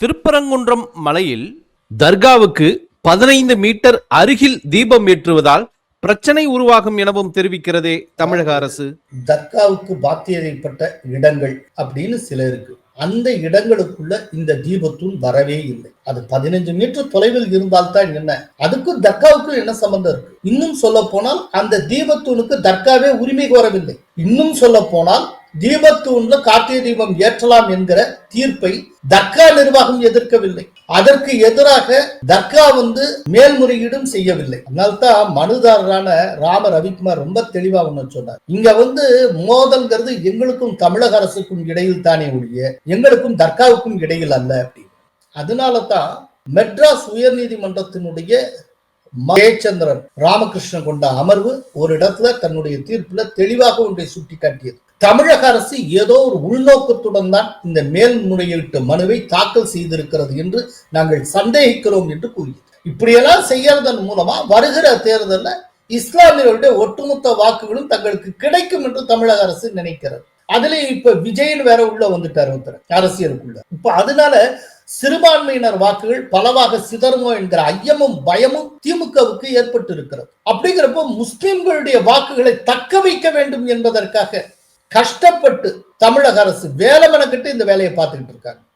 திருப்பரங்குன்றம் மலையில் தர்காவுக்கு பதினைந்து மீட்டர் அருகில் தீபம் ஏற்றுவதால் பிரச்சனை உருவாகும் எனவும் தெரிவிக்கிறதே தமிழக அரசு. தர்காவுக்கு பாத்தியதைப்பட்ட இடங்கள் அப்படின்னு சில இருக்கு. அந்த இடங்களுக்குள்ள இந்த தீபத்தூண் வரவே இல்லை. அது பதினஞ்சு மீட்டர் தொலைவில் இருந்தால்தான் என்ன? அதுக்கும் தர்காவுக்கும் என்ன சம்பந்தம் இருக்கு? இன்னும் சொல்ல போனால் அந்த தீபத்தூணுக்கு தர்காவே உரிமை கோரவில்லை. இன்னும் சொல்ல போனால் தீபத்தூண்ல கார்த்திகை தீபம் ஏற்றலாம் என்கிற தீர்ப்பை தர்கா நிர்வாகம் எதிர்க்கவில்லை. அதற்கு எதிராக தர்கா வந்து மேல்முறையீடும் செய்யவில்லை. அதனால்தான் மனுதாரரான ராம ரவிக்குமார் ரொம்ப தெளிவா ஒண்ணு சொன்னார். இங்க வந்து மோதல்ங்கிறது எங்களுக்கும் தமிழக அரசுக்கும் இடையில் தானே ஒழிய எங்களுக்கும் தர்காவுக்கும் இடையில் அல்ல அப்படின்னு. அதனால தான் மெட்ராஸ் உயர்நீதிமன்றத்தினுடைய மகேச்சந்திரன் ராமகிருஷ்ணன் கொண்ட அமர்வு ஒரு இடத்துல தன்னுடைய தீர்ப்புல தெளிவாக ஒன்றை சுட்டிக்காட்டியது. தமிழக அரசு ஏதோ ஒரு உள்நோக்கத்துடன் தான் இந்த மேல்முறையீட்டு மனுவை தாக்கல் செய்திருக்கிறது என்று நாங்கள் சந்தேகிக்கிறோம் என்று கூறியது. இப்படியெல்லாம் செய்யறதன் மூலமா வருகிற தேர்தலில் இஸ்லாமியர்களுடைய ஒட்டுமொத்த வாக்குகளும் தங்களுக்கு கிடைக்கும் என்று தமிழக அரசு நினைக்கிறது. அதுல இப்ப விஜயன் வேற உள்ள வந்துட்டார் ஒருத்தர் அரசியலுக்குள்ள. இப்ப அதனால சிறுபான்மையினர் வாக்குகள் பலவாக சிதறுமோ என்கிற ஐயமும் பயமும் திமுகவுக்கு ஏற்பட்டு இருக்கிறது அப்படிங்கிறப்போ முஸ்லிம்களுடைய வாக்குகளை தக்க வைக்க வேண்டும் என்பதற்காக கஷ்டப்பட்டு தமிழக அரசு வேலை மெனக்கிட்டு இந்த வேலையை பார்த்துக்கிட்டு இருக்காங்க.